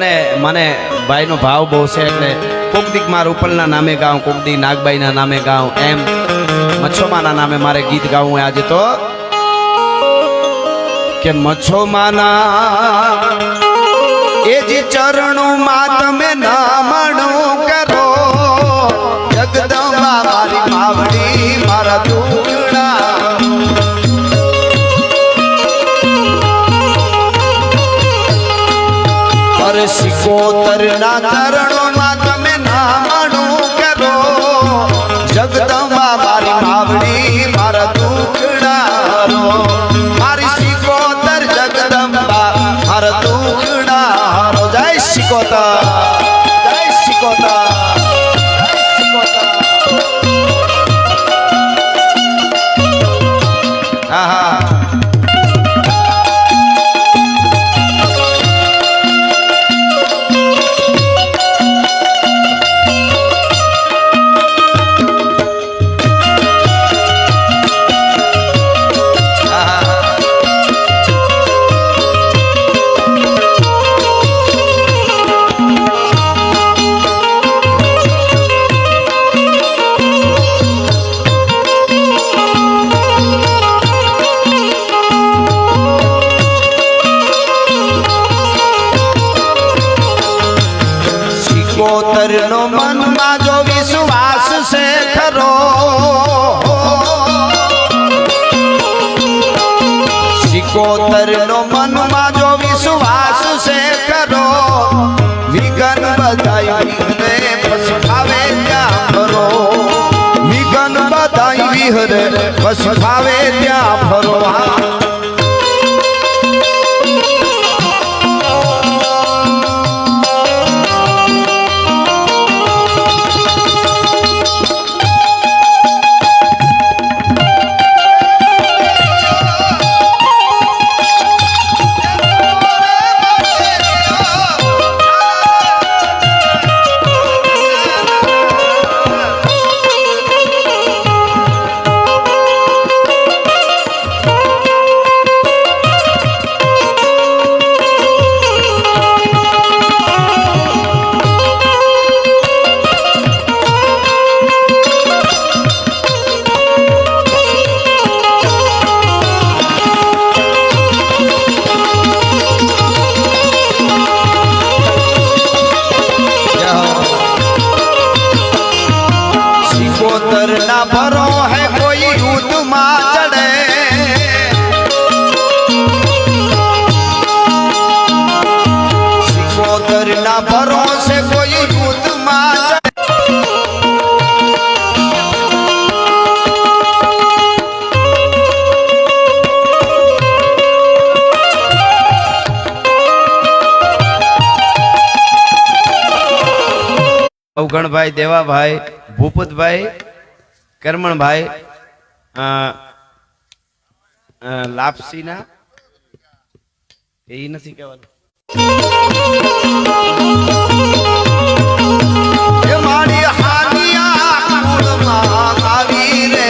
મને મને ભાઈનો ભાવ બહુ છે એટલે કોક દીક ઉપલના નામે ગાઉં કોક નાગબાઈના નામે ગાઉં, એમ મચ્છોમાના નામે મારે ગીત ગાવું આજે તો. કે મચ્છોમાના, એ જે ચરણોમાં તમે નામણું કરો. જગદંબા મારી માવડી મારા દુગડા સિકોતર બધાય વિહરે પછી ભાવે અવગણભાઈ દેવાભાઈ ભૂપતભાઈ કરમણભાઈ અ, અ, લાપસીના એ નથી કહેવાનું એ મારી હાનિયા કુળમાં આવી રે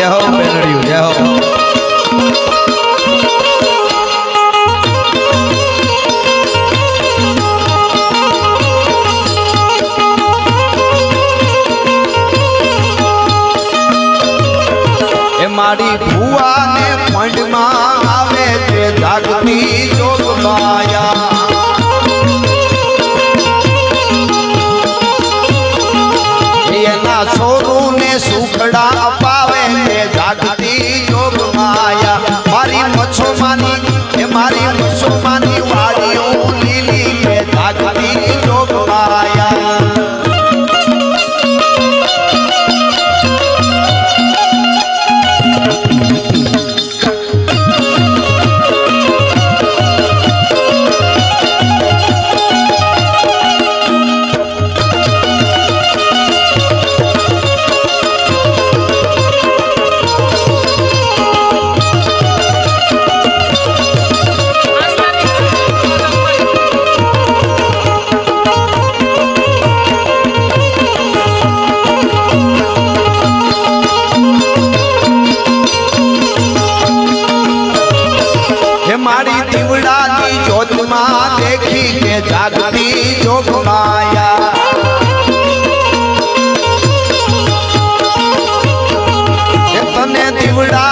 જય હો બેનડિયું જય મારી ભુવાને પંડમાં આવે છે જાગતી જોગ માયા મારી જોગ માયા મારી મચ્છો માની મારી મચ્છો માની માં દેખી કે જાગતી જોગમાયા તને દીવડા